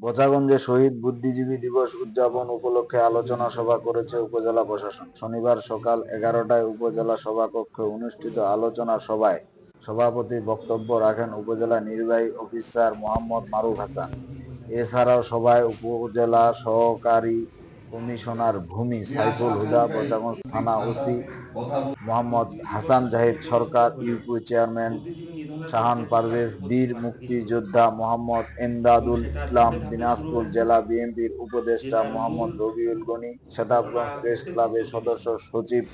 বোচাগঞ্জে শহীদ বুদ্ধিজীবী দিবস উদযাপন উপলক্ষে আলোচনা সভা করেছে উপজেলা প্রশাসন। শনিবার সকাল এগারোটায় উপজেলা সভাকক্ষে অনুষ্ঠিত আলোচনা সভায় সভাপতি বক্তব্য রাখেন উপজেলা নির্বাহী অফিসার মোহাম্মদ মারুফ হাসান। এছাড়াও সভায় উপজেলা সহকারী কমিশনার ভূমি সাইফুল হুদা বোচাগঞ্জ থানা OC Mohammad Hasan Zahid Sarkar, UP chairman Shahan Parvez, বীর মুক্তিযোদ্ধা মোহাম্মদ এমদাদুল ইসলাম, দিনাজপুর জেলা বিএনপির উপদেষ্টা মোহাম্মদ রবিউল গনি শতাবগঞ্জ প্রেস ক্লাবের সদস্য সচিব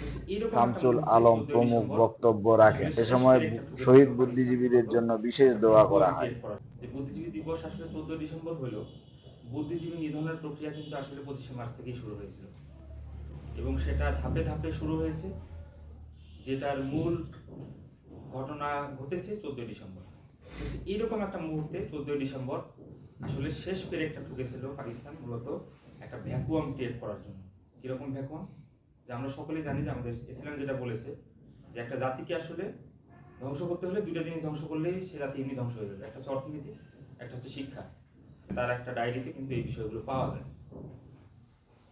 শামসুল আলম প্রমুখ বক্তব্য রাখেন। এ সময় শহীদ বুদ্ধিজীবীদের জন্য বিশেষ দোয়া করা হয়। বুদ্ধিজীবী দিবস আসলে চোদ্দ ডিসেম্বর হলো। বুদ্ধিজীবী নিধনের প্রক্রিয়া কিন্তু আসলে পঁচিশে মার্চ থেকেই শুরু হয়েছিল। এবং সেটা ধাপে ধাপে শুরু হয়েছে, যেটার মূল ঘটনা ঘটেছে চোদ্দ ডিসেম্বর। এরকম একটা মুহূর্তে চোদ্দই ডিসেম্বর আসলে শেষ পেরেকটা ঢুকেছিল পাকিস্তান, মূলত একটা ভ্যাকুয়াম ক্রিয়েট করার জন্য। কীরকম ভ্যাকুয়াম? যে আমরা সকলেই জানি যে আমাদের ইসলাম যেটা বলেছে, যে একটা জাতিকে আসলে ধ্বংস করতে হলে দুটো জিনিস ধ্বংস করলেই সে জাতি এমনি ধ্বংস হয়ে যাবে। একটা হচ্ছে অর্থনীতি, একটা হচ্ছে শিক্ষা। তার একটা ডায়েরিতে কিন্তু এই বিষয়গুলো পাওয়া যায়।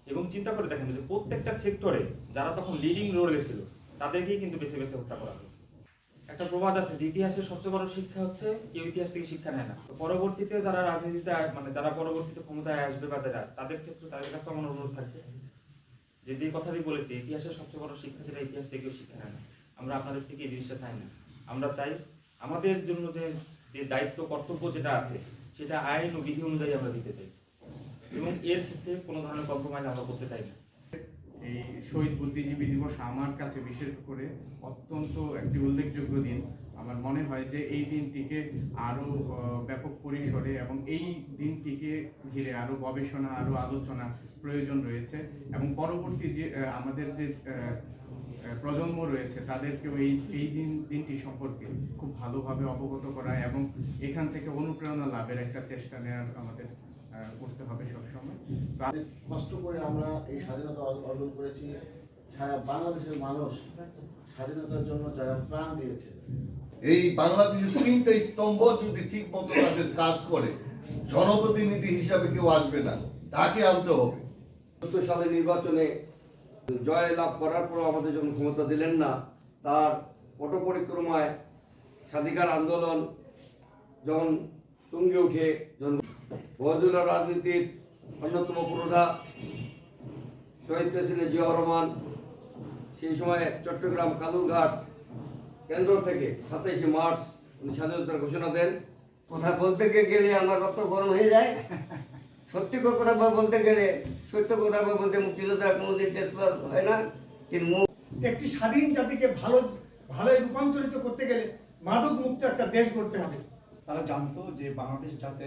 এবং চিন্তা করে দেখেন যে প্রত্যেকটা সেক্টরে যারা তখন লিডিং রোলে ছিল তাদেরকেই কিন্তু বেছে বেছে হত্যা করা হয়েছে। একটা প্রবাদ আছে যে ইতিহাসের সবচেয়ে বড় শিক্ষা হচ্ছে, কেউ ইতিহাস থেকে শিক্ষা নেয় না। পরবর্তীতে যারা রাজনীতিতে মানে যারা পরবর্তীতে ক্ষমতায় আসবে বা যারা, তাদের ক্ষেত্রে তাদের কাছে আমার অনুরোধ থাকছে যে যে কথাটি বলেছি, ইতিহাসের সবচেয়ে বড় শিক্ষা যেটা, ইতিহাস থেকে কেউ শিক্ষা নেয় না। আমরা আপনাদের থেকে এই জিনিসটা চাই না। আমরা চাই আমাদের জন্য যে যে দায়িত্ব, কর্তব্য যেটা আছে সেটা আইন ও বিধি অনুযায়ী আমরা দিতে চাই। এবং এর ক্ষেত্রে কোনো ধরনের কম্প্রোমাইজ আমরা করতে চাই না। এই শহীদ বুদ্ধিজীবী দিবস আমার কাছে বিশেষ করে অত্যন্ত একটি উল্লেখযোগ্য দিন। আমার মনে হয় যে এই দিনটিকে আরও ব্যাপক পরিসরে এবং এই দিনটিকে ঘিরে আরও গবেষণা, আরও আলোচনা প্রয়োজন রয়েছে এবং পরবর্তী যে আমাদের যে প্রজন্ম রয়েছে তাদেরকেও এই এই দিন, দিনটি সম্পর্কে খুব ভালোভাবে অবগত করা এবং এখান থেকে অনুপ্রেরণা লাভের একটা চেষ্টা নেওয়ার আমাদের করতে হবে সবসময়। কষ্ট করে আমরা এই স্বাধীনতা অর- অর্জন করেছি। সারা বাংলাদেশের মানুষ স্বাধীনতার জন্য যারা প্রাণ দিয়েছে। এই বাংলাদেশের তিনটা স্তম্ভ যদি ঠিক মতো তাদের কাজ করে জনপ্রতিনিধি হিসাবে কেউ আসবে না। তাকে আনতে হবে। চোদ্দ সালে নির্বাচনে জয় লাভ করার পর আমাদের যখন ক্ষমতা দিলেন না তার পট পরিক্রমায় স্বাধিকার আন্দোলন যখন তুঙ্গে উঠে যখন রাজনীতির অন্যতম পুরোধা শহীদ প্রেসিডেন্ট জিয়াউর রহমান সেই সময় চট্টগ্রাম কালুরঘাট কেন্দ্র থেকে সাতাইশে মার্চ উনি স্বাধীনতার ঘোষণা দেন। কথা বলতে গেলে আমার রক্ত গরম হয়ে যায়। সত্যি কথা বা বলতে গেলে সত্য কথা বা বলতে মুক্তিযোদ্ধা কোনোদিন টেস্ট হয় না। কিন্তু একটি স্বাধীন জাতিকে ভালো ভালোই রূপান্তরিত করতে গেলে মাদক মুক্ত একটা দেশ করতে হবে। তারা জানতো যে বাংলাদেশ যাতে